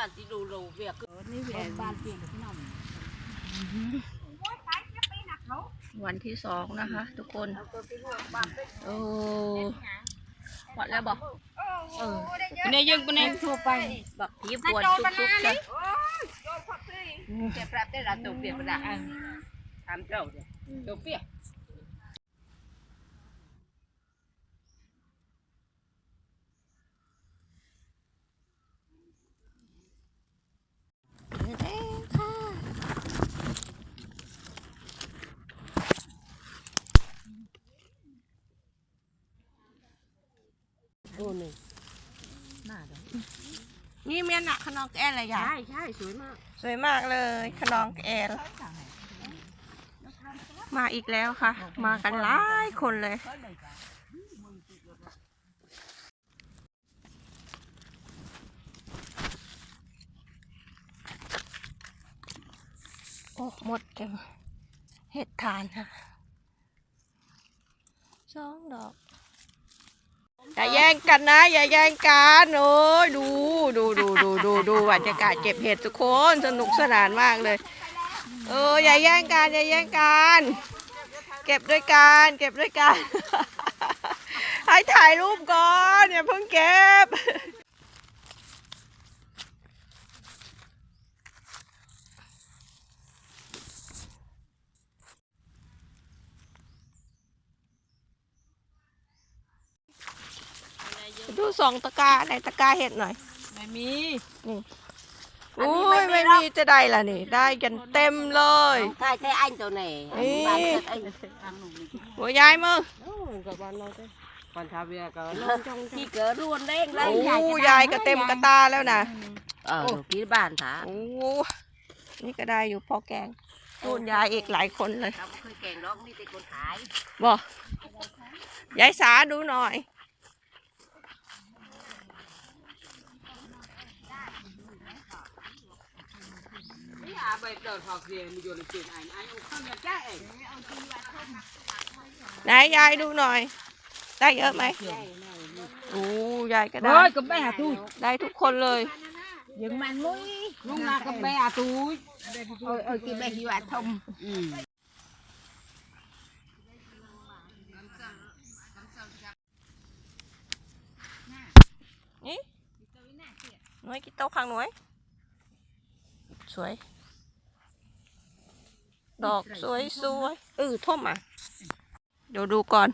บ้านที่ดูโลเวียกนี่เวียบ้านเพียงพี่น้องวันที่สองนะคะ ทุกคน โอ้หมดแล้วบอกเออเนี่ยยังเป็นทั่วไปบักผีปวดชุกๆจ้ะเจ็บปรับได้ละตัวเปียกประดาถามเจ้าเด้ตัวเปียก โอ้หนึ่งหน้าเด้อนี่เมียนอะขนองแอนอะไรยาใช่ใช่สวยมากสวยมากเลยขนองแอนมาอีกแล้วค่ะ มากันหลายคนเลย โอ้หมดจังเห็ดทานค่ะสองดอก อย่าแย่งกันนะ อย่าแย่งกันโอ้ยดูดูดูดูดูดูบรรยากาศเก็บเห็ดทุกคนสนุกสนานมากเลยเอออย่าแย่งกันอย่าแย่งกันเก็บด้วยกันเก็บด้วยกันให้ถ่ายรูปก่อนอย่าเพิ่งเก็บ ดูสองตะกร้าในตะกร้าเห็ดหน่อย ไม่มีโอ้ยไม่มีจะได้ล่ะนี่ ได้กันเต็มเลยใช่ใช่อันตัวไหนนี่บ้านเกิดไอ้ทางหนุ่มหัวยายมึงกับบ้านเราด้วยบ้านทาเวียก็ลงจงที่เกิดรวนเร่งเลยโอ้ ยายก็เต็มกระตาแล้วนะเออพี่บ้านถาโอ้นี่ก็ได้อยู่พอแกงรุ่นยายอีกหลายคนเลยเราเคยแกงร้องนี่เป็นคนขายบอกยายสาดูหน่อย นี่อา ไปเดินหอกเรียนมีอยู่ในจีนไอ้ไอ้ข้าวเหนียวแจ้เองไหนยายดูหน่อย ได้เยอะไหมโอ้ยายก็ได้เฮ้ยกับแม่ตูได้ทุกคนเลยยังมันมุ้ยลุงนากับแม่ตูเออเออกินแม่หิวอาทมอืมนี่หน่วยกินโต๊ะข้างหน่วยสวย ดอกสวยสวยเออท่มอะ เดี๋ยวดูก่อน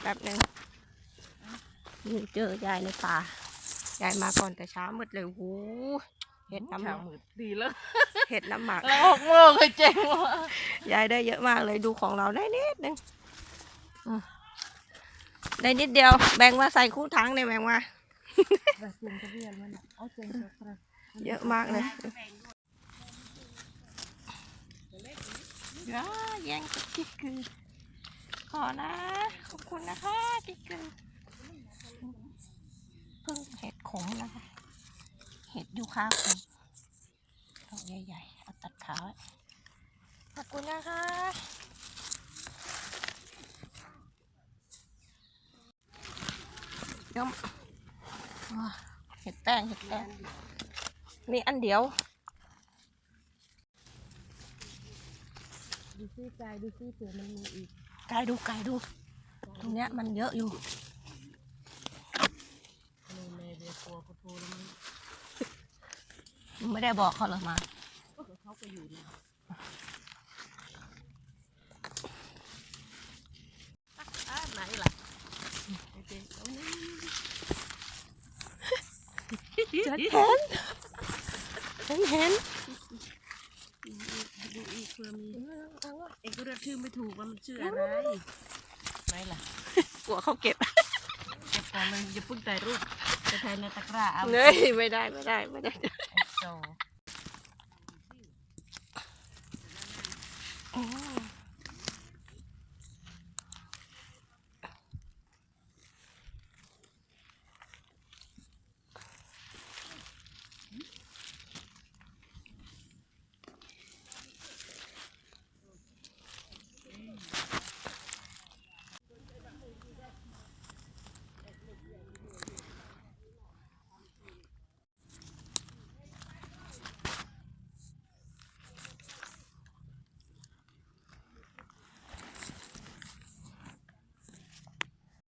แป๊บหนึ่งนี่เจอยายในป่ายายมาก่อนแต่เช้ามืดเลยโอ้โหเห็ดน้ำหมักดีแล้วเห็ดน้ำหมักแล้วออกมือเคยเจ๋งว่ะยายได้เยอะมากเลยดูของเราได้นิดนึงอืมได้นิดเดียวแบ่งมาใส่คู่ถังเลยแบ่งมาเยอะมากเลย อย่าแย่งกับกิ๊กคือขอนะ ขอบคุณนะคะกิ๊กคือเพิ่งเห็ดขมนะคะ เห็ดยูคาขมดอกใหญ่ๆ เอาตัดขาไว้ขอบคุณนะคะยวว้าเห็ดแป้งเห็ดแป้งนี่อันเดียว ดูซิกายดูซิเผื่อมันมีอีกไกลดูไกลดู ตรงเนี้ยมันเยอะอยู่ในในเรียกลัวเขาโทรแล้วมันไม่ได้บอกเขาหรอกมาเขาก็อยู่นะไหนล่ะฉันเห็นฉันเห็นดูอีกเผื่อมี เองก็เรียกชื่อไม่ถูกว่ามันชื่ออะไรไม่ล่ะกลัวเขาเก็บเก็บก่อนเลยอย่าเพิ่งถ่ายรูปจะถ่ายในตะกร้าเอาเนยไม่ได้ไม่ได้ไม่ได้โจอืม